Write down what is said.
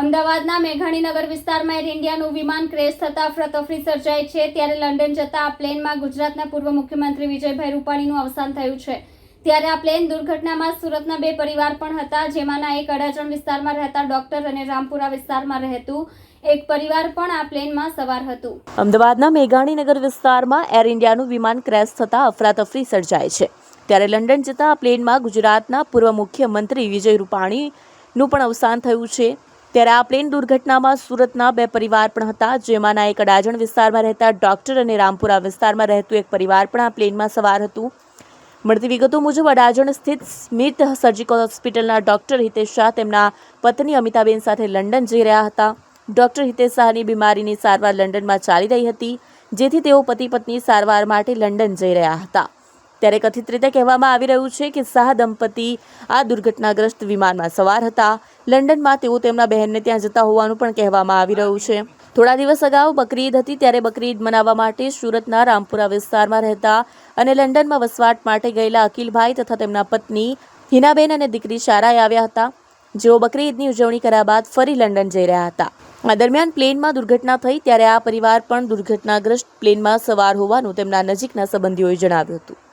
અમદાવાદના મેઘાણીનગર વિસ્તારમાં એર ઇન્ડિયાનું વિમાન ક્રેશ થતા અફરાતફરી સર્જાઈ છે. ત્યારે લંડન જતા આ પ્લેનમાં ગુજરાતના પૂર્વ મુખ્યમંત્રી વિજયભાઈ રૂપાણીનું અવસાન થયું છે. ત્યારે આ પ્લેન દુર્ઘટનામાં સુરતના બે પરિવાર પણ હતા, જેમાંના એક અડાજણ વિસ્તારમાં રહેતા ડોક્ટર અને રામપુરા વિસ્તારમાં રહેતું એક પરિવાર પણ આ પ્લેનમાં સવાર હતું. અમદાવાદના મેઘાણીનગર વિસ્તારમાં એર ઇન્ડિયાનું વિમાન ક્રેશ થતાં અફરાતફરી સર્જાય છે. ત્યારે લંડન જતા આ પ્લેનમાં ગુજરાતના પૂર્વ મુખ્યમંત્રી વિજય રૂપાણીનું પણ અવસાન થયું છે. ત્યારે આ પ્લેન દુર્ઘટનામાં સુરતના બે પરિવાર પણ હતા. જેમાંના એક અડાજણ વિસ્તારમાં રહેતા ડોક્ટર અને રામપુરા વિસ્તારમાં રહેતું એક પરિવાર પણ આ પ્લેનમાં સવાર હતું. મળતી વિગતો મુજબ અડાજણ સ્થિત સ્મિત સર્જિકલ હોસ્પિટલના ડોક્ટર હિતેશ શાહ તેમના પત્ની અમિતાબેન સાથે લંડન જઈ રહ્યા હતા. ડોક્ટર હિતેશ શાહની બીમારીની સારવાર લંડનમાં ચાલી રહી હતી, જેથી તેઓ પતિ પત્ની સારવાર માટે લંડન જઈ રહ્યા હતા. ત્યારે કથિત રીતે કહેવામાં આવી રહ્યું છે કે શાહ દંપતી આ દુર્ઘટનાગ્રસ્ત વિમાનમાં સવાર હતા. લંડનમાં તેઓ તેમના બહેનને ત્યાં જતા હોવાનું પણ કહેવામાં આવી રહ્યું છે. થોડા દિવસ અગાઉ બકરી ઈદ હતી ત્યારે બકરી ઈદ મનાવવા માટે સુરતના રામપુરા વિસ્તારમાં રહેતા અને લંડનમાં વસવાટ માટે ગયેલા અકિલભાઈ તથા તેમના પત્ની હિનાબેન અને દીકરી શારાએ આવ્યા હતા. જેઓ બકરી ઈદની ઉજવણી કર્યા બાદ ફરી લંડન જઈ રહ્યા હતા. આ દરમિયાન પ્લેનમાં દુર્ઘટના થઈ ત્યારે આ પરિવાર પણ દુર્ઘટનાગ્રસ્ત પ્લેનમાં સવાર હોવાનું તેમના નજીકના સંબંધીઓએ જણાવ્યું હતું.